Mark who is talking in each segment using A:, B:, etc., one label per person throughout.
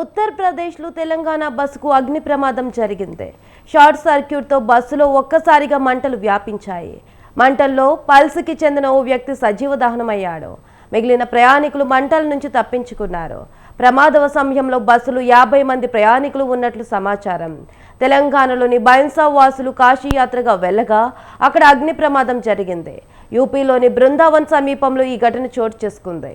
A: ఉత్తరప్రదేశ్లో తెలంగాణ బస్సుకు అగ్ని ప్రమాదం జరిగింది. షార్ట్ సర్క్యూట్తో బస్సులో ఒక్కసారిగా మంటలు వ్యాపించాయి. మంటల్లో పల్స్కి చెందిన ఓ వ్యక్తి సజీవ దహనమయ్యాడు. మిగిలిన ప్రయాణికులు మంటల నుంచి తప్పించుకున్నారు. ప్రమాద సమయంలో బస్సులు యాభై మంది ప్రయాణికులు ఉన్నట్లు సమాచారం. తెలంగాణలోని బైన్సా వాసులు కాశీయాత్రగా వెళ్ళగా అక్కడ అగ్ని ప్రమాదం జరిగింది. యూపీలోని బృందావన్ సమీపంలో ఈ ఘటన చోటు చేసుకుంది.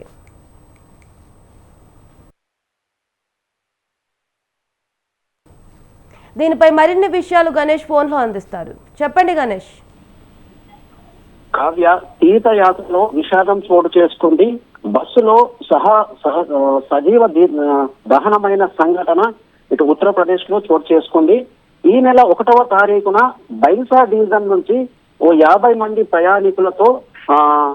A: దీనిపై మరిన్ని విషయాలు గణేష్ ఫోన్లో అందిస్తారు. చెప్పండి గణేష్.
B: కావ్య తీర్థయాత్రలో విషాదం చోటు చేసుకుంది. బస్సులో సహా సహ సజీవ దీ- దహనమైన సంఘటన ఇటు ఉత్తరప్రదేశ్లో చోటు చేసుకుంది. ఈ నెల ఒకటవ తారీఖున బైసా డివిజన్ నుంచి ఓ యాభై మంది ప్రయాణికులతో ఆ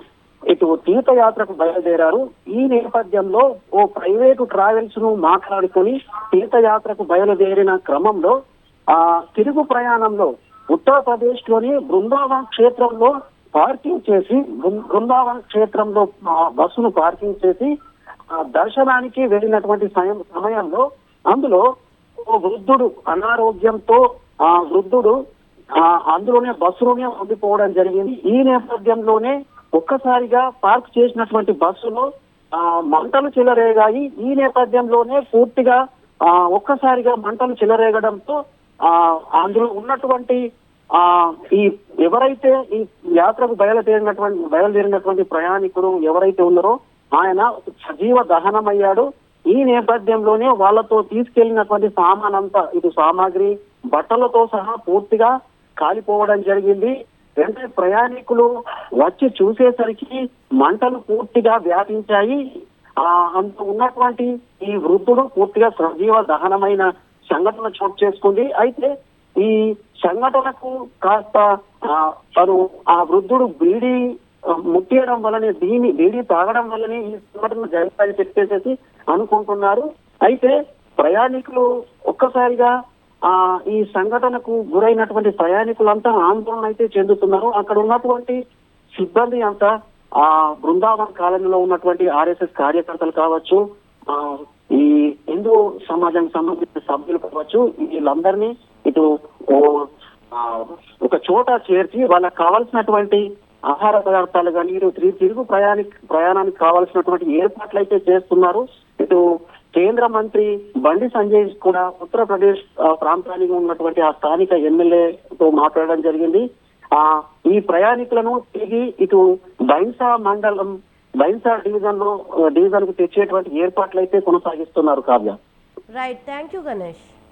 B: ఇటు తీర్థయాత్రకు బయలుదేరారు. ఈ నేపథ్యంలో ఓ ప్రైవేటు ట్రావెల్స్ను మాట్లాడుకుని తీర్థయాత్రకు బయలుదేరిన క్రమంలో ఆ తిరుగు ప్రయాణంలో ఉత్తరప్రదేశ్లోని బృందావన్ క్షేత్రంలో పార్కింగ్ చేసి బృం- బృందావన్ క్షేత్రంలో ఆ, బస్సును పార్కింగ్ చేసి దర్శనానికి వెళ్ళినటువంటి సమయం సమయంలో అందులో ఓ వృద్ధుడు అనారోగ్యంతో ఆ వృద్ధుడు ఆ అందులోనే బస్సులోనే ఉండిపోవడం జరిగింది. ఈ నేపథ్యంలోనే ఒక్కసారిగా పార్క్ చేసినటువంటి బస్సులో ఆ మంటలు చెలరేగాయి. ఈ నేపథ్యంలోనే పూర్తిగా ఆ ఒక్కసారిగా మంటలు చెలరేగడంతో అందులో ఉన్నటువంటి ఆ ఈ ఎవరైతే ఈ యాత్రకు బయలుదేరినటువంటి బయలుదేరినటువంటి ప్రయాణికుడు ఎవరైతే ఉన్నారో ఆయన సజీవ దహనమయ్యాడు. ఈ నేపథ్యంలోనే వాళ్ళతో తీసుకెళ్ళినటువంటి సామాన్ అంతా ఇటు సామాగ్రి బట్టలతో సహా పూర్తిగా కాలిపోవడం జరిగింది. వెంటనే ప్రయాణికులు వచ్చి చూసేసరికి మంటలు పూర్తిగా వ్యాపించాయి. ఆ అంత ఉన్నటువంటి ఈ వృద్ధుడు పూర్తిగా సజీవ దహనమైన సంఘటన చోటు చేసుకుంది. అయితే ఈ సంఘటనకు కాస్త తను ఆ వృద్ధుడు బీడీ ముట్టియడం వల్లనే దీని బీడీ తాగడం వల్లనే ఈ సంఘటన జరిగాయని చెప్పేసి అనుకుంటున్నారు. అయితే ప్రయాణికులు ఒక్కసారిగా ఆ ఈ సంఘటనకు గురైనటువంటి ప్రయాణికులంతా ఆందోళన అయితే చెందుతున్నారు. అక్కడ ఉన్నటువంటి సిబ్బంది అంతా ఆ బృందావన్ కాలనీలో ఉన్నటువంటి ఆర్ఎస్ఎస్ కార్యకర్తలు కావచ్చు ఆ హిందూ సమాజానికి సంబంధించిన సభ్యులు కావచ్చు వీళ్ళందరినీ ఇటు ఒక చోట చేర్చి వాళ్ళకి కావాల్సినటువంటి ఆహార పదార్థాలు కానీ ఇటు తిరుగు ప్రయాణి ప్రయాణానికి కావాల్సినటువంటి ఏర్పాట్లు అయితే చేస్తున్నారు. ఇటు కేంద్ర మంత్రి బండి సంజయ్ కూడా ఉత్తరప్రదేశ్ ప్రాంతానికి ఉన్నటువంటి ఆ స్థానిక ఎమ్మెల్యేతో మాట్లాడడం జరిగింది. ఆ ఈ ప్రయాణికులను తిరిగి ఇటు బైన్సా మండలం వైఎస్ఆర్ డివిజన్లో డివిజన్కు తెచ్చేటువంటి ఏర్పాట్లు అయితే కొనసాగిస్తున్నారు Kavya.
A: Right thank you Ganesh